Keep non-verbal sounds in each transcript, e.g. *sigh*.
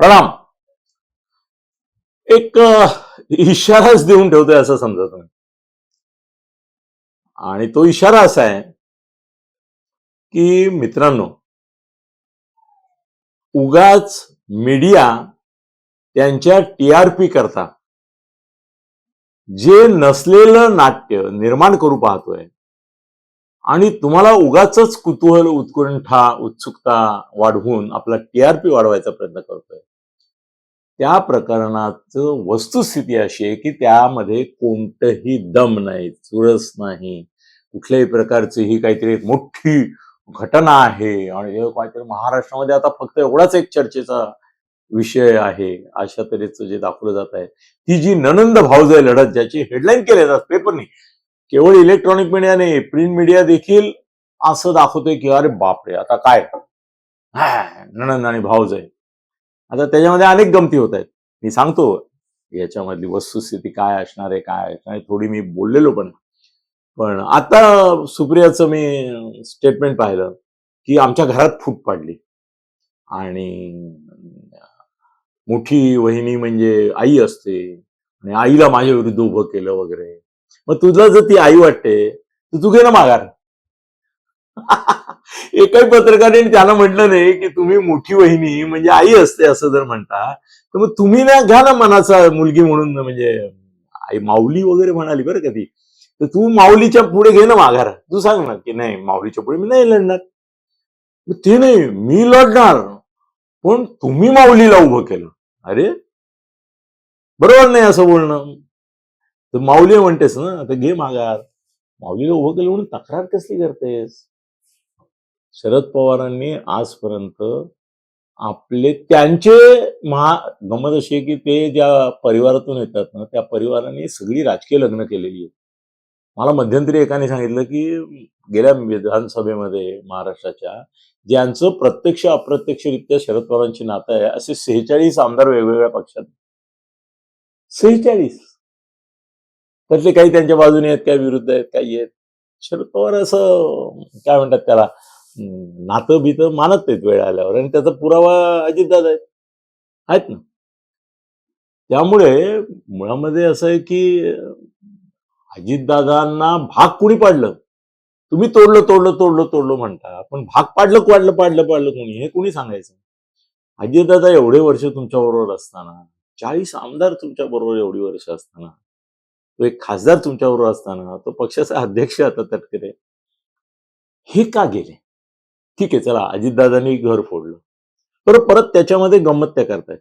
प्रणाम. एक इशाराच देऊन ठेवतोय असं समजा तुम्ही. आणि तो इशारा असा आहे की मित्रांनो उगाच मीडिया त्यांच्या टी आर पी करता जे नसलेलं नाट्य निर्माण करू पाहतोय आणि तुम्हाला उगाच कुतूहल उत्कंठा उत्सुकता वाढवून आपला टीआरपी वाढवायचा प्रयत्न करतोय. त्या प्रकरणाचं वस्तुस्थिती अशी आहे की त्यामध्ये कोणतंही दम नाही चुरस नाही. कुठल्याही प्रकारची ही काहीतरी एक मोठी घटना आहे आणि हे काहीतरी महाराष्ट्रामध्ये आता फक्त एवढाच एक चर्चेचा विषय आहे अशा तऱ्हेचं जे दाखवलं जात आहे. ती जी ननंद भावजय लढत ज्याची हेडलाईन केले जातात पेपरनी केवळ इलेक्ट्रॉनिक मीडिया नाही प्रिंट मीडिया देखील असं दाखवतोय की अरे बापरे आता काय? नणंद आणि आहे आता त्याच्यामध्ये अनेक गमती होत आहेत. मी सांगतो याच्यामधली वस्तुस्थिती काय असणार आहे काय असणार थोडी मी बोललेलो पण. पण आता सुप्रियाचं मी स्टेटमेंट पाहिलं की आमच्या घरात फूट पाडली. आणि मोठी वहिनी म्हणजे आई असते. आणि आईला माझ्या विरुद्ध उभं केलं वगैरे. मग तुझा जर ती आई वाटते तर तू घे ना माघार. *laughs* एकाही पत्रकाराने त्याला म्हटलं नाही की तुम्ही मोठी वहिनी म्हणजे आई असते असं जर म्हणता तर मग तुम्ही ना घ्या ना मनाचा मुलगी म्हणून म्हणजे आई माऊली वगैरे म्हणाली बरं का ती. तर तू माऊलीच्या पुढे घे ना माघार. तू सांग ना की नाही माऊलीच्या पुढे मी नाही लढणार. मग ते नाही मी लढणार. पण तुम्ही माऊलीला उभं केलं. अरे बरोबर नाही असं बोलणं. तर माऊली म्हणतेस ना आता घे माघार. माऊलीला उभं केलं म्हणून तक्रार कसली करतेस? शरद पवारांनी आजपर्यंत आपले त्यांचे महा गमत अशी आहे की ते ज्या परिवारातून येतात ना त्या परिवाराने सगळी राजकीय लग्न केलेली आहेत. मला मध्यंतरी एकाने सांगितलं की गेल्या विधानसभेमध्ये महाराष्ट्राच्या ज्यांचं प्रत्यक्ष अप्रत्यक्षरित्या शरद पवारांची नातं आहे असे सेहेचाळीस आमदार वेगवेगळ्या पक्षात सेहेचाळीस. त्यातले काही त्यांच्या बाजूने आहेत काही विरुद्ध आहेत काही आहेत. शरद पवार असं काय म्हणतात त्याला नातं बितं मानत नाहीत वेळ आल्यावर. आणि त्याचा पुरावा अजितदादा आहेत. आहेत ना. त्यामुळे मुळामध्ये असं आहे की अजितदादांना भाग कुणी पाडलं? तुम्ही तोडलं तोडलं तोडलं तोडलं म्हणता. पण भाग पाडलं पाडलं पाडलं पाडलं कोणी? हे कोणी सांगायचं? अजितदादा एवढे वर्ष तुमच्या बरोबर असताना चाळीस आमदार तुमच्या बरोबर एवढी वर्ष असताना तो एक खासदार तुमच्या बरोबर असताना तो पक्षाचा अध्यक्ष आता तटकरे हे का गेले? ठीक आहे चला अजितदादांनी घर फोडलं. बरं परत त्याच्यामध्ये गंमत त्या करतायत.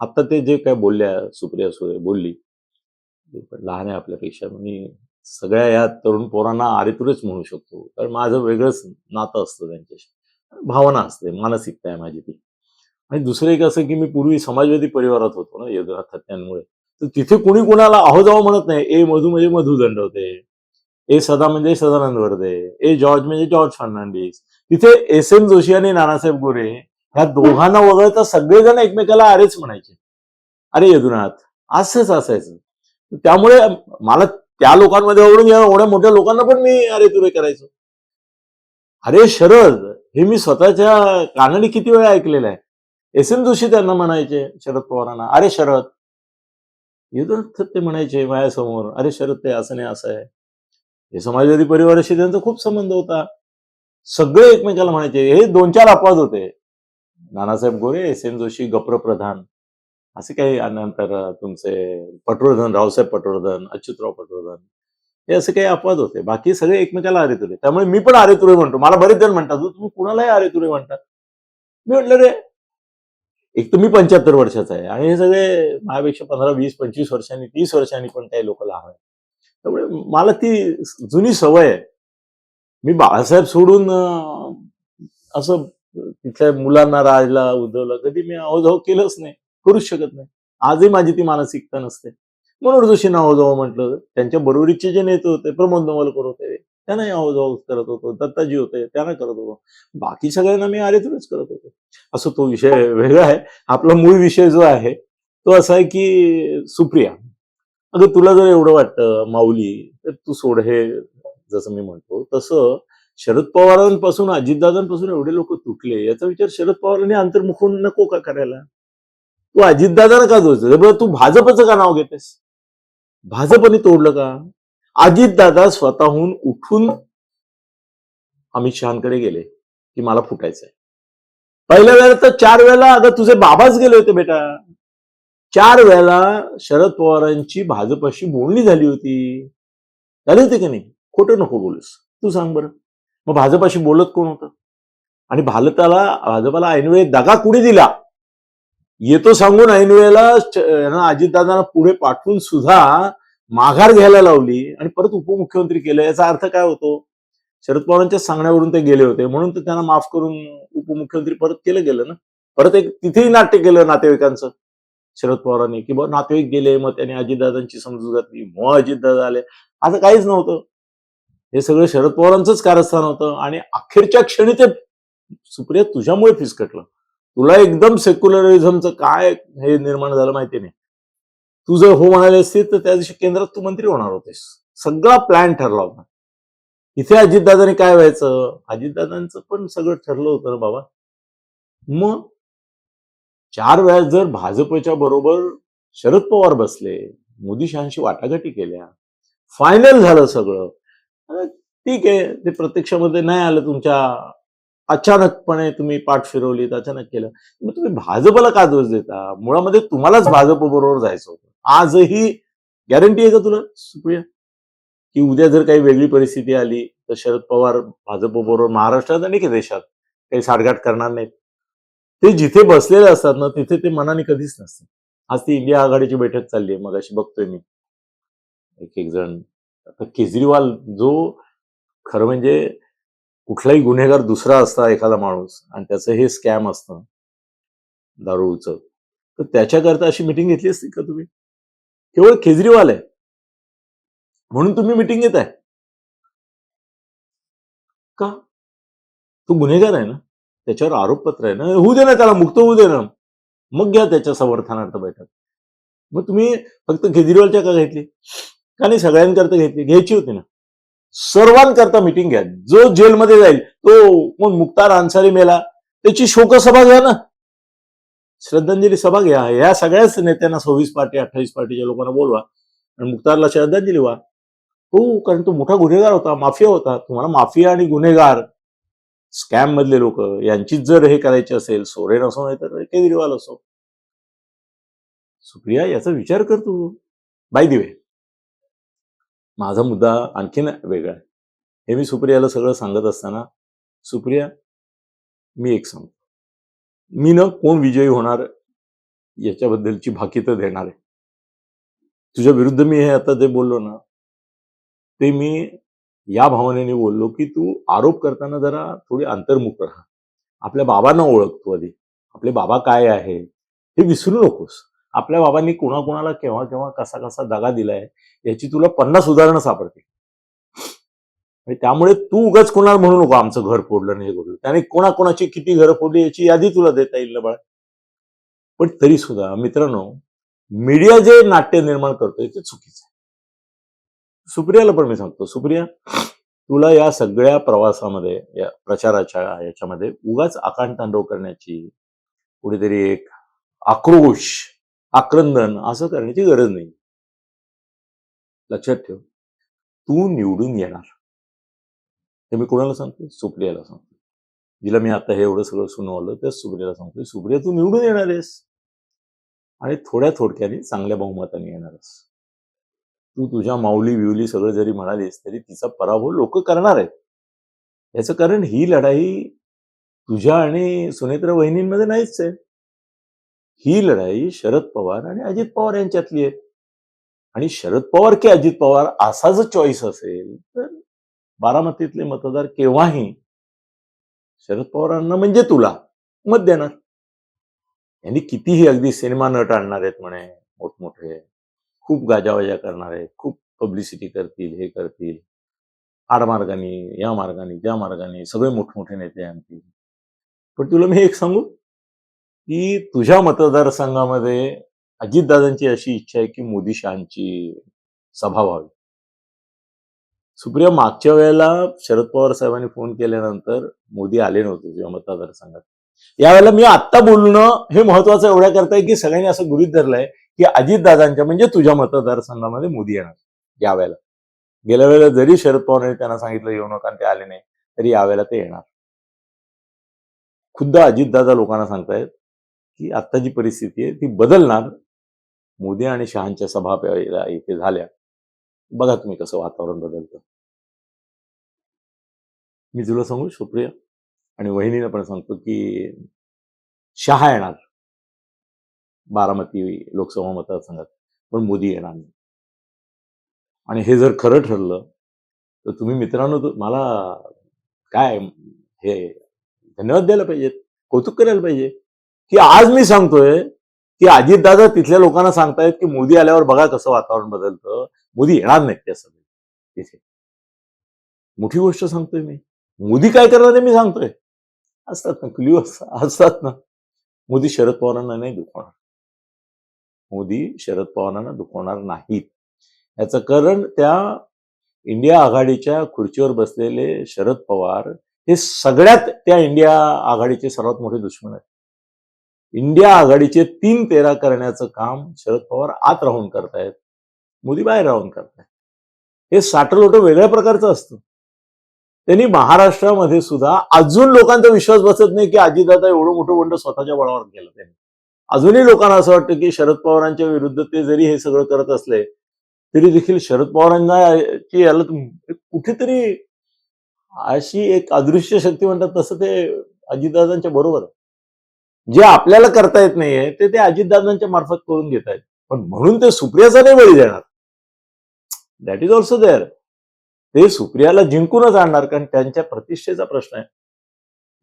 आता ते जे काय बोलल्या सुप्रिया सुळे बोलली लहान आहे आपल्यापेक्षा मी सगळ्या या तरुण पोरांना आरेतुरेच म्हणू शकतो. कारण माझं वेगळंच नातं असतं त्यांच्याशी. भावना असते मानसिकता आहे माझी ती. आणि दुसरं एक असं की मी पूर्वी समाजवादी परिवारात होतो ना यदुनाथ थत्यांमुळे तर तिथे कुणी कुणाला अहो जावं म्हणत नाही. ए मधू म्हणजे मधू दंडवते ए सदा म्हणजे सदानंद वर्धे ए जॉर्ज म्हणजे जॉर्ज फर्नांडिस. तिथे एस एम जोशी आणि नानासाहेब गोरे ह्या दोघांना वगळता सगळेजण एकमेकाला अरेच म्हणायचे. अरे यदुनाथ असंच असायचं. त्यामुळे मला त्या लोकांमध्ये आवडून या एवढ्या मोठ्या लोकांना पण मी अरे तुरे करायचो. अरे शरद हे मी स्वतःच्या कानाने किती वेळा ऐकलेलं आहे. एस एम जोशी त्यांना म्हणायचे शरद पवारांना अरे शरद यदुनाथ ते म्हणायचे माझ्यासमोर अरे शरद ते असं नाही असं आहे. हे समाजवादी परिवाराशी त्यांचा खूप संबंध होता. सगळे एकमेकाला म्हणायचे हे दोन चार अपवाद होते. नानासाहेब गोरे एस एन जोशी गप्र प्रधान असे काही नंतर तुमचे पटवर्धन रावसाहेब पटवर्धन अच्युतराव पटवर्धन हे असे काही अपवाद होते. बाकी सगळे एकमेकाला आरेतुरे त्यामुळे मी पण आरेतुरे म्हणतो. मला बरेच जण म्हणतात तुम्ही कुणालाही आरेतुरे म्हणतात? मी म्हटलं रे एक तर मी पंच्याहत्तर वर्षाचा आहे आणि हे सगळे माझ्यापेक्षा पंधरा वीस पंचवीस वर्षांनी तीस वर्षांनी पण काही लोक लहान आहेत. त्यामुळे मला ती जुनी सवय आहे. मी बाळासाहेब सोडून असं तिथल्या मुलांना राजला उद्धवला कधी मी अवजाव केलंच नाही करूच शकत नाही. आजही माझी ती मानसिकता नसते. म्हणून जोशींना अवजाव म्हटलं त्यांच्या बरोबरीचे जे नेते होते प्रमोद नवलकर होते त्यांनाही अवजाव करत होतो दत्ताजी होते त्यांना करत होतो. बाकी सगळ्यांना मी आरेतूनच करत होतो. असं तो विषय वेगळा आहे. आपला मूळ विषय जो आहे तो असा आहे की सुप्रिया अगं तुला जर एवढं वाटतं माऊली तर तू सोड हे जसं मी म्हणतो तसं शरद पवारांपासून अजितदादांपासून एवढे लोक तुटले याचा विचार शरद पवारांनी अंतर्मुखून नको का करायला? तू अजितदादाला का दोष बरं तू भाजपचं का नाव घेतेस? भाजपने तोडलं का? अजितदादा स्वतःहून उठून अमित शहाकडे गेले की मला फुटायचंय. पहिल्या वेळेला तर चार वेळेला अगं तुझे बाबाच गेले होते बेटा. चार वेळेला शरद पवारांची भाजपशी बोलणी झाली होती. झाली होती की नाही? खोटं नको बोलूस. तू सांग बरं. मग भाजपाशी बोलत कोण होतं? आणि भारताला भाजपाला ऐनवेळी दगा कुणी दिला? येतो सांगून ऐनवेळेला अजितदादांना पुढे पाठवून सुद्धा माघार घ्यायला लावली आणि परत उपमुख्यमंत्री केलं याचा अर्थ काय होतो? शरद पवारांच्या सांगण्यावरून ते गेले होते म्हणून ते त्यांना माफ करून उपमुख्यमंत्री परत केलं गेलं ना? परत एक तिथेही नाट्य केलं नातेवाईकांचं शरद पवारांनी की बाबा नातेवाईक गेले मग त्यांनी अजितदादांची समजूत घातली मग अजितदादा आले. असं काहीच नव्हतं. हे सगळं शरद पवारांचंच कारस्थान होतं आणि अखेरच्या क्षणी ते सुप्रिया तुझ्यामुळे फिसकटलं. तुला एकदम सेक्युलरिझमचं काय हे निर्माण झालं माहिती नाही? तू जर हो म्हणाले असतील तर त्या दिवशी केंद्रात तू मंत्री होणार होतेस. सगळा प्लॅन ठरला होता. इथे अजितदादांनी काय व्हायचं? अजितदादांचं पण सगळं ठरलं होतं ना बाबा. मग चार वेळा जर भाजपच्या बरोबर शरद पवार बसले मोदी शहाशी वाटाघाटी केल्या फायनल झालं सगळं. ठीक आहे ते प्रत्यक्षामध्ये नाही आलं तुमच्या. अचानकपणे तुम्ही पाठ फिरवलीत अचानक केलं. मग तुम्ही भाजपला का दोष देता? मुळामध्ये तुम्हालाच भाजप बरोबर जायचं होतं. आजही गॅरंटी आहे का तुला सुप्रिया? की उद्या जर काही वेगळी परिस्थिती आली तर शरद पवार भाजप बरोबर महाराष्ट्रात आणि की देशात काही साठगाठ करणार नाहीत. ते जिथे बसलेले असतात ना तिथे ते मनाने कधीच नसतात. आज ती इंडिया आघाडीची बैठक चालली आहे मग अशी बघतोय मी. एक एक जण. आता केजरीवाल जो खरं म्हणजे कुठलाही गुन्हेगार दुसरा असता एखादा माणूस आणि त्याचं हे स्कॅम असतं दारूचं तर त्याच्याकरता अशी मिटिंग घेतली असती का तुम्ही? केवळ केजरीवाल आहे. म्हणून तुम्ही मिटिंग घेत आहे का? तो गुन्हेगार आहे ना? त्याच्यावर आरोपपत्र आहे ना? होऊ दे ना त्याला मुक्त होऊ दे ना. मग घ्या त्याच्या समर्थनार्थ बैठक. मग तुम्ही फक्त केजरीवालच्या का घेतली? का नाही सगळ्यांकरता घेतली? घ्यायची होती ना. सर्वांकरता मिटिंग घ्या. जो जेलमध्ये जाईल तो मग मुक्तार अन्सारी मेला. त्याची शोकसभा घ्या ना. श्रद्धांजली सभा घ्या. या सगळ्याच नेत्यांना सव्वीस पार्टी अठ्ठावीस पार्टीच्या लोकांना बोलवा आणि मुक्तारला श्रद्धांजली व्हा. हो कारण तो मोठा गुन्हेगार होता माफिया होता तुम्हाला माफिया आणि गुन्हेगार स्कॅम मधले लोक यांचीच जर हे करायचे असेल सोरेन असो नाही तर केजरीवाल असो. सुप्रिया याचा विचार कर तू. बाय दिवे. माझा मुद्दा आणखीन वेगळा आहे. हे मी सुप्रियाला सगळं सांगत असताना सुप्रिया मी एक सांगतो. मी न कोण विजयी होणार याच्याबद्दलची भाकीतं देणार आहे. तुझ्या विरुद्ध मी हे आता जे बोललो ना ते मी या भावनेने बोललो की तू आरोप करताना जरा थोडी अंतर्मुख राहा. आपल्या बाबांना ओळखतो आधी. आपले बाबा काय आहे हे विसरू नकोस. आपल्या बाबांनी कोणाकोणाला केव्हा केव्हा कसा कसा दगा दिलाय याची तुला पन्नास उदाहरणं सापडतील. त्यामुळे तू उगाच कोणाला म्हणू नको आमचं घर फोडलं नाही हे फोडलं त्याने कोणाकोणाची किती घरं फोडली याची यादी तुला देता येईल ना बाळा. पण तरी सुद्धा मित्रांनो मीडिया जे नाट्य निर्माण करतोय ते चुकीचं आहे. सुप्रियाला पण मी सांगतो सुप्रिया तुला या सगळ्या प्रवासामध्ये या प्रचाराच्या याच्यामध्ये उगाच आकांड तांडव करण्याची कुठेतरी एक आक्रोश आक्रंदन असं करण्याची गरज नाही. लक्षात ठेव तू निवडून येणार. हे मी कोणाला सांगतोय? सुप्रियाला सांगतो जिला मी आता हे एवढं सगळं सुनावलं तर सुप्रियाला सांगतोय सुप्रिया तू निवडून येणार आहेस. आणि थोड्या थोडक्याने चांगल्या बहुमताने येणार आहेस. तू तुझ्या माऊली विवली सगळं जरी म्हणालीस तरी तिचा पराभव लोक करणार आहेत. याचं कारण ही लढाई तुझ्या आणि सुनेत्र वहिनींमध्ये नाहीच आहे. ही लढाई शरद पवार आणि अजित पवार यांच्यातली आहे. आणि शरद पवार की अजित पवार असा जर चॉईस असेल तर बारामतीतले मतदार केव्हाही शरद पवारांना म्हणजे तुला मत देणार? यांनी कितीही अगदी सिनेमा नट आणणार आहेत म्हणे मोठमोठे खूप गाजावाजा करणार आहेत खूप पब्लिसिटी करतील हे करतील आडमार्गाने या मार्गाने त्या मार्गाने सगळे मोठमोठे नेते आणतील. पण तुला मी एक सांगू की तुझ्या मतदारसंघामध्ये अजितदादांची अशी इच्छा आहे की मोदी शहाची सभा व्हावी. सुप्रिया मागच्या वेळेला शरद पवार साहेबांनी फोन केल्यानंतर मोदी आले नव्हते तुझ्या मतदारसंघात. यावेळेला मी आत्ता बोलणं हे महत्वाचं एवढ्या करताय की सगळ्यांनी असं गृहित धरलंय की अजितदादांच्या म्हणजे तुझ्या मतदारसंघामध्ये मोदी येणार यावेळेला. गेल्या वेळेला जरी शरद पवारांनी त्यांना सांगितलं येऊ नका ते आले नाही तरी यावेळेला ते येणार. खुद्द अजितदादा लोकांना सांगतायत की आत्ता जी परिस्थिती आहे ती बदलणार. मोदी आणि शहांच्या सभा इथे झाल्या. बघा तुम्ही कसं वातावरण बदलतं. मी तुला सांगू सुप्रिया आणि वहिनीला पण सांगतो की शहा येणार. बारामती लोकसभा मतदारसंघात पण मोदी येणार नाही. आणि हे जर खरं ठरलं तर तुम्ही मित्रांनो मला काय हे धन्यवाद द्यायला पाहिजेत कौतुक करायला पाहिजे की आज मी सांगतोय की अजितदादा तिथल्या लोकांना सांगतायत की मोदी आल्यावर बघा कसं वातावरण बदलतं मोदी येणार नाहीत त्या सभेत. तिथे मोठी गोष्ट सांगतोय मी. मोदी काय करणार आहे मी सांगतोय. असतात ना क्ल्यू असतात ना. मोदी शरद पवारांना नाही दुखवणार. मोदी शरद पवारांना दुखवणार नाहीत. याचं कारण त्या इंडिया आघाडीच्या खुर्चीवर बसलेले शरद पवार हे सगळ्यात त्या इंडिया आघाडीचे सर्वात मोठे दुश्मन आहेत. इंडिया आघाडीचे तीन तेरा करण्याचं काम शरद पवार आत राहून करतायत. मोदी बाहेर राहून करताय. हे साठलोटं वेगळ्या प्रकारचं असतं. त्यांनी महाराष्ट्रामध्ये सुद्धा अजून लोकांचा विश्वास बसत नाही की अजितदादा एवढं मोठं बंड स्वतःच्या बळावर केलं त्यांनी. अजूनही लोकांना असं वाटतं की शरद पवारांच्या विरुद्ध ते जरी हे सगळं करत असले तरी देखील शरद पवारांना की याला कुठेतरी अशी एक अदृश्य शक्ती म्हणतात तसं ते अजितदादांच्या बरोबर जे आपल्याला करता येत नाहीये ते ते अजितदादांच्या मार्फत करून घेत आहेत पण म्हणून ते सुप्रियाचा नाही बळी देणार. दॅट इज ऑल्सो देअर ते सुप्रियाला जिंकूनच आणणार कारण त्यांच्या प्रतिष्ठेचा प्रश्न आहे.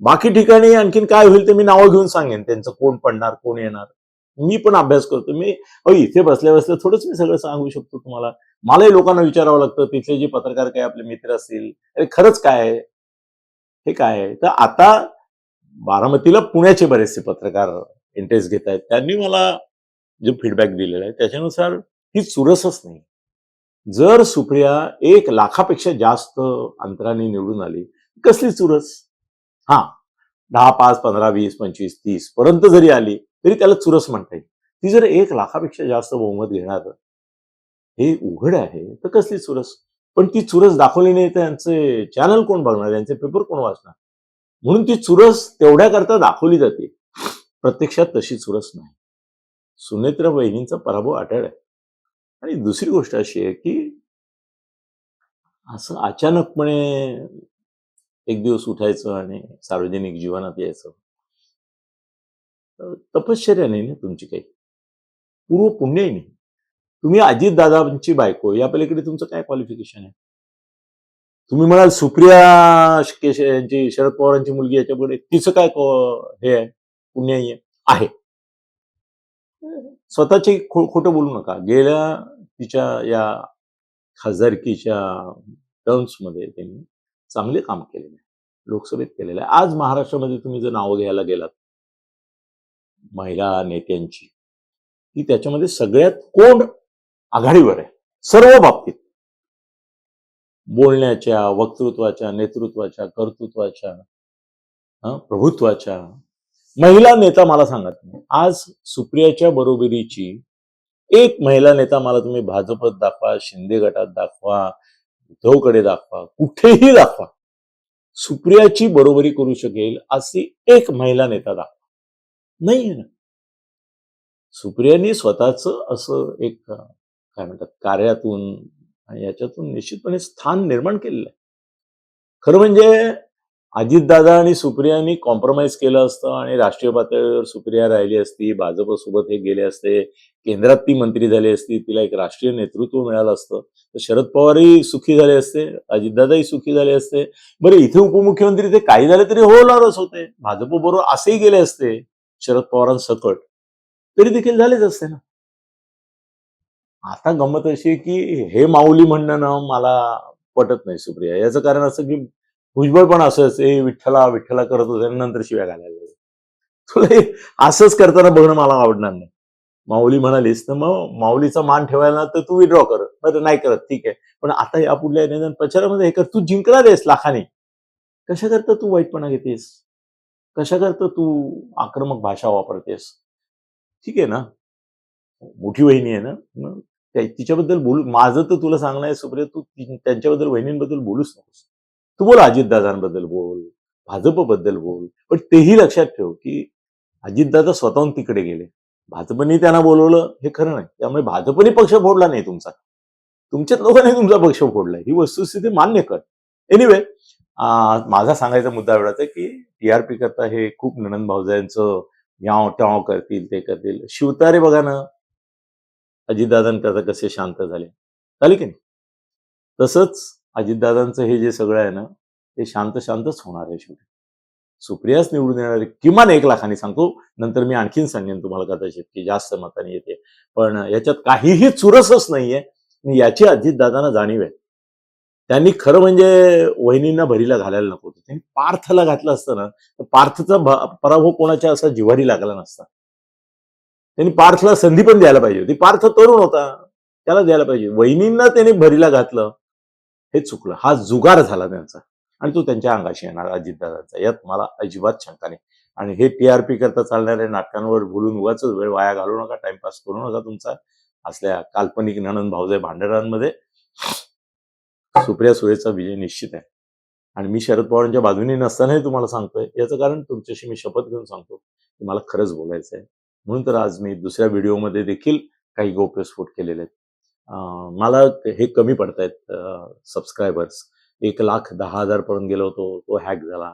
बाकी ठिकाणी आणखीन काय होईल ते मी नावं घेऊन सांगेन. त्यांचं कोण पडणार कोण येणार मी पण अभ्यास करतो. मी इथे बसल्या बसल्या थोडंच मी सगळं सांगू शकतो तुम्हाला. मलाही लोकांना विचारावं लागतं तिथले जे पत्रकार काय आपले मित्र असतील अरे खरंच काय आहे? हे काय आहे? तर आता बारामतीला पुण्याचे बरेचसे पत्रकार इंटरेस्ट घेत आहेत. त्यांनी मला जे फीडबॅक दिलेला आहे त्याच्यानुसार ही चुरसच नाही. जर सुप्रिया एक लाखापेक्षा जास्त अंतराने निवडून आली कसली चुरस? हा दहा पाच पंधरा वीस पंचवीस तीस पर्यंत जरी आली तरी त्याला चुरस म्हणता येईल. ती जर एक लाखापेक्षा जास्त बहुमत घेणार हे उघड आहे तर कसली चुरस? पण ती चुरस दाखवली नाही तर यांचे चॅनल कोण बघणार? यांचे पेपर कोण वाचणार? म्हणून ती चुरस तेवढ्याकरता दाखवली जाते. प्रत्यक्षात तशी चुरस नाही. सुनेत्र बहिणींचा पराभव अटळ आहे. आणि दुसरी गोष्ट अशी आहे की असं अचानकपणे एक दिवस उठायचं आणि सार्वजनिक जीवनात यायचं. तपश्चर्या नाही ना तुमची काही. पूर्व पुण्यही नाही. तुम्ही अजितदादांची बायको या पलीकडे तुमचं काय क्वालिफिकेशन आहे? तुम्ही म्हणाल सुप्रिया यांची शरद पवारांची मुलगी याच्यापुढे तिचं काय हे आहे पुण्याही आहे. स्वतःची खो खोटं बोलू नका. गेल्या तिच्या या खासदारकीच्या टर्म्समध्ये त्यांनी चांगले काम केलेले आहे. लोकसभेत केलेलं आहे. आज महाराष्ट्रामध्ये तुम्ही जर नावं घ्यायला गेलात महिला नेत्यांची की त्याच्यामध्ये सगळ्यात कोण आघाडीवर आहे. सर्व बाबतीत. बोलण्याच्या वक्तृत्वाच्या नेतृत्वाच्या कर्तृत्वाच्या प्रभुत्वाच्या महिला नेता मला सांगत नाही. आज सुप्रियाच्या बरोबरीची एक महिला नेता मला तुम्ही भाजपत दाखवा शिंदे गटात दाखवा उद्धवकडे दाखवा कुठेही दाखवा सुप्रियाची बरोबरी करू शकेल अशी एक महिला नेता दाखवा. नाही ना. सुप्रियानी स्वतःच असं एक काय म्हणतात कार्यातून याच्यातून निश्चितपणे स्थान निर्माण केलेलं आहे. खरं म्हणजे अजितदादा आणि सुप्रियानी कॉम्प्रोमाइज केलं असतं आणि राष्ट्रीय पातळीवर सुप्रिया राहिली असती भाजपसोबत हे गेले असते केंद्रात ती मंत्री झाली असती तिला एक राष्ट्रीय नेतृत्व मिळालं असतं. तर शरद पवारही सुखी झाले असते अजितदादाही सुखी झाले असते. बरं इथे उपमुख्यमंत्री ते काही झाले तरी होणारच होते. भाजप बरोबर असेही गेले असते शरद पवारांसकट. तरी देखील झालेच असते ना. आता गंमत अशी आहे की हे माऊली म्हणणं ना मला पटत नाही सुप्रिया. याचं कारण असं की भुजबळ पण असंच ए विठ्ठला विठ्ठला करत होते नंतर शिव्या घालायला लागले. तुला असंच करताना बघणं मला आवडणार नाही. माऊली म्हणालीस तर मग माऊलीचा मान ठेवायला तर तू विड्रॉ कर. बरं नाही करत. ठीक आहे. पण आता या पुढल्या निदान प्रचारामध्ये हे कर तू जिंकणार आहेस लाखाने. कशा करता तू वाईटपणा घेतेस? कशा करता तू आक्रमक भाषा वापरतेस? ठीक आहे ना. मोठी वहिनी आहे ना. तिच्याबद्दल बोलू माझं तर तुला सांगणं आहे सुप्रिया तू त्यांच्याबद्दल वहिनींबद्दल बोलूच नकोस. तू बोल अजितदादांबद्दल बोल भाजपबद्दल बोल पण तेही लक्षात ठेव की अजितदादा स्वतःहून तिकडे गेले. भाजपने त्यांना बोलवलं हे खरं नाही. त्यामुळे भाजपने पक्ष फोडला नाही तुमचा. तुमच्याच लोकांनी तुमचा पक्ष फोडलाय. ही वस्तुस्थिती मान्य कर. एनिवे माझा सांगायचा मुद्दा एवढाच आहे की टी आर पी करता हे खूप ननंद भाऊजांचं याव ट्याव करतील ते करतील. शिवतारे बघा ना. अजितदादांकरता कसे शांत झाले. झाले की नाही? तसंच अजितदादांचं हे जे सगळं आहे ना ते शांत शांतच होणार आहे शेवटी. सुप्रियाच निवडून येणार किमान एक लाखाने सांगतो नंतर मी आणखीन सांगेन तुम्हाला कदाचित की जास्त मताने येते. पण याच्यात काहीही चुरसच नाहीये याची अजितदादांना जाणीव आहे. त्यांनी खरं म्हणजे वहिनींना भरीला घालायला नको होतं. त्यांनी पार्थला घातलं असतं ना तर पार्थचा पराभव कोणाच्या असा जिव्हारी लागला नसता. त्यांनी पार्थला संधी पण द्यायला पाहिजे होती. पार्थ तरुण होता त्याला द्यायला पाहिजे. वहिनींना त्यांनी भरीला घातलं हे चुकलं. हा जुगार झाला त्यांचा. आणि तो त्यांच्या अंगाशी येणार अजितदादांचा. यात मला अजिबात शंका नाही. आणि हे टी आर पी करता चालणाऱ्या नाटकांवर बोलून उगाच वेळ वाया घालू नका टाइमपास करू नका तुमचा. असल्या काल्पनिक नणन भाऊजय भांडणांमध्ये सुप्रिया सुळेचा विजय निश्चित आहे. आणि मी शरद पवारांच्या बाजूने नसतानाही तुम्हाला सांगतोय. याचं कारण तुमच्याशी मी शपथ घेऊन सांगतो की मला खरंच बोलायचं आहे म्हणून तर आज मी दुसऱ्या व्हिडिओमध्ये देखील काही गौप्यस्फोट केलेले आहेत. मला हे कमी पडतायत सबस्क्रायबर्स एक लाख दहा हजार पर्यंत गेलो होतो तो हॅक झाला.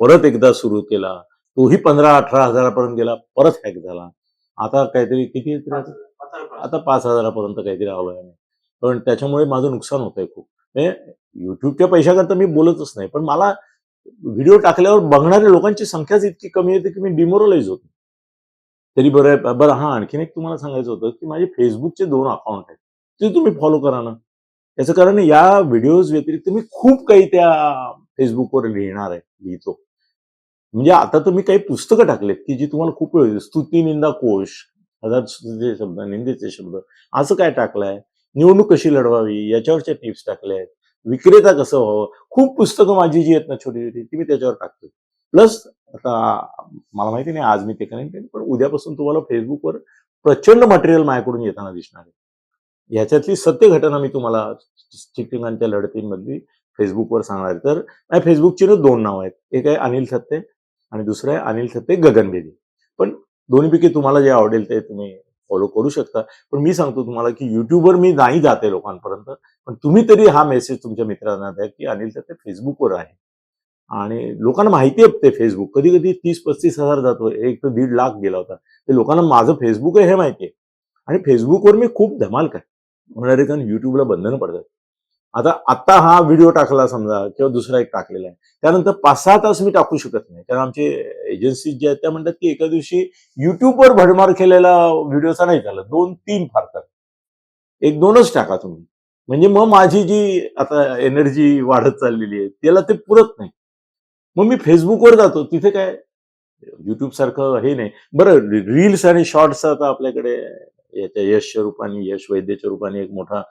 परत एकदा सुरू केला तोही पंधरा अठरा हजारापर्यंत गेला परत हॅक झाला. आता काहीतरी किती आता? पाच हजारापर्यंत काहीतरी आलोय आम्ही. पण त्याच्यामुळे माझं नुकसान होतंय खूप. युट्यूबच्या पैशाकरता मी बोलतच नाही पण मला व्हिडिओ टाकल्यावर बघणाऱ्या लोकांची संख्याच इतकी कमी येते की मी डिमोरलाइज होतो. तरी बरं बरं हा आणखीन एक तुम्हाला सांगायचं होतं की माझे फेसबुकचे दोन अकाउंट आहेत. ते तुम्ही फॉलो करा ना. याचं कारण या व्हिडिओज व्यतिरिक्त मी खूप काही त्या फेसबुकवर लिहिणार आहे लिहितो. म्हणजे आता तर मी काही पुस्तकं टाकलेत की जी तुम्हाला खूप वेळ स्तुती निंदा कोश हजार स्तुतीचे शब्द निंदेचे शब्द असं काय टाकलंय? निवडणूक कशी लढवावी? याच्यावरच्या टिप्स टाकल्या आहेत विक्रेता कसं व्हावं? खूप पुस्तकं माझी जी आहेत ना छोटी छोटी ती मी त्याच्यावर टाकतो प्लस आता मला माहिती नाही आज मी ते करेन पण उद्यापासून तुम्हाला फेसबुकवर प्रचंड मटेरियल माझ्याकडून येताना दिसणार आहे. ह्याच्यातली सत्य घटना मी तुम्हाला ठिकठिकाणच्या लढतींमधली फेसबुकवर सांगणार आहे. तर माझ्या फेसबुकची ना दोन नाव आहेत. एक आहे अनिल थत्ते आणि दुसरं आहे अनिल थत्ते गगनभेदी पण दोन्हीपैकी तुम्हाला जे आवडेल ते तुम्ही फॉलो करू शकता. पण मी सांगतो तुम्हाला की युट्यूबवर मी नाही जाते लोकांपर्यंत. पण तुम्ही तरी हा मेसेज तुमच्या मित्रांना द्या की अनिल थत्ते फेसबुकवर आहे. आणि लोकांना माहिती आहे ते फेसबुक. कधी कधी तीस पस्तीस हजार जातो एक तर दीड लाख गेला होता. ते लोकांना माझं फेसबुक आहे हे माहिती आहे. आणि फेसबुकवर मी खूप धमाल काय होणारे कारण युट्यूबला बंधनं पडतात. आता आत्ता हा व्हिडिओ टाकला समजा किंवा दुसरा एक टाकलेला आहे. त्यानंतर पाच सहा तास मी टाकू शकत नाही. कारण आमचे एजन्सी जे आहेत त्या म्हणतात की एका दिवशी युट्यूबवर भडमार केलेला व्हिडिओचा नाही झाला. दोन तीन फार तर. एक दोनच टाका तुम्ही. म्हणजे मग माझी जी आता एनर्जी वाढत चाललेली आहे त्याला ते पुरत नाही. मग मी फेसबुकवर जातो. तिथे काय? युट्यूब सारखं हे नाही. बरं रील्स आणि शॉर्ट्स आता आपल्याकडे याच्या यशच्या रूपाने यश वैद्यच्या रूपाने एक मोठा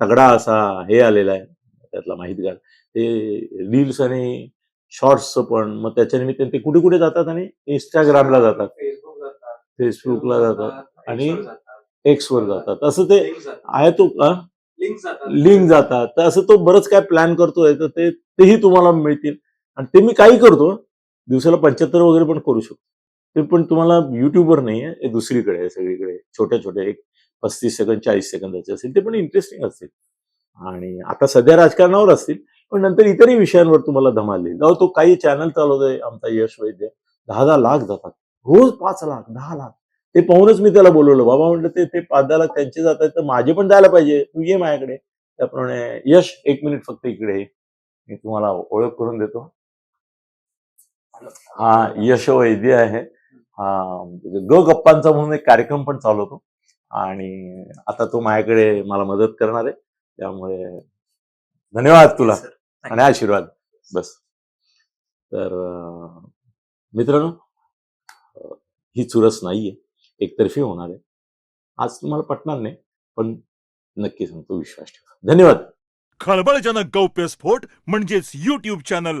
तगडा असा हे आलेला आहे त्यातला माहितगार. ते रील्स आणि शॉर्ट्सचं पण मग त्याच्या निमित्ताने ते कुठे कुठे जातात आणि इंस्टाग्रामला जातात. फेसबुक जातात. फेसबुकला जातात आणि X वर जातात, एक्सवर जातात. असं ते आहे तो जातात. लिंक जातात. तर असं तो बरंच काय प्लॅन करतोय तर ते तेही तुम्हाला मिळतील. आणि ते मी काही करतो दिवसाला पंच्याहत्तर वगैरे पण करू शकतो. ते पण तुम्हाला युट्यूबवर नाही आहे दुसरीकडे आहे सगळीकडे. छोट्या छोट्या एक पस्तीस सेकंद चाळीस सेकंदाचे असतील ते पण इंटरेस्टिंग असतील. आणि आता सध्या राजकारणावर असतील पण नंतर इतरही विषयांवर तुम्हाला धमाल येईल जाऊ तो काही चॅनल चालवतोय आमचा यश वैद्य. दहा दहा लाख जातात. रोज पाच लाख दहा लाख. ते पाहूनच मी त्याला बोलवलं. बाबा म्हटलं ते ते पाच दहा लाख त्यांचे जात आहेत तर माझे पण जायला पाहिजे. तू ये माझ्याकडे. त्याप्रमाणे यश एक मिनिट फक्त इकडे मी तुम्हाला ओळख करून देतो. हा यश वैद्य आहे. ग गप्पांचा म्हणून एक कार्यक्रम पण चालवतो आणि आता तो माझ्याकडे मला मदत करणार आहे. त्यामुळे धन्यवाद तुला आणि आशीर्वाद. बस. तर मित्रांनो ही चुरस नाहीये. एकतर्फी होणार आहे. आज तुम्हाला पटणार नाही पण नक्की सांगतो विश्वास ठेवा. धन्यवाद. खळबळजनक गौप्यस्फोट म्हणजेच युट्यूब चॅनल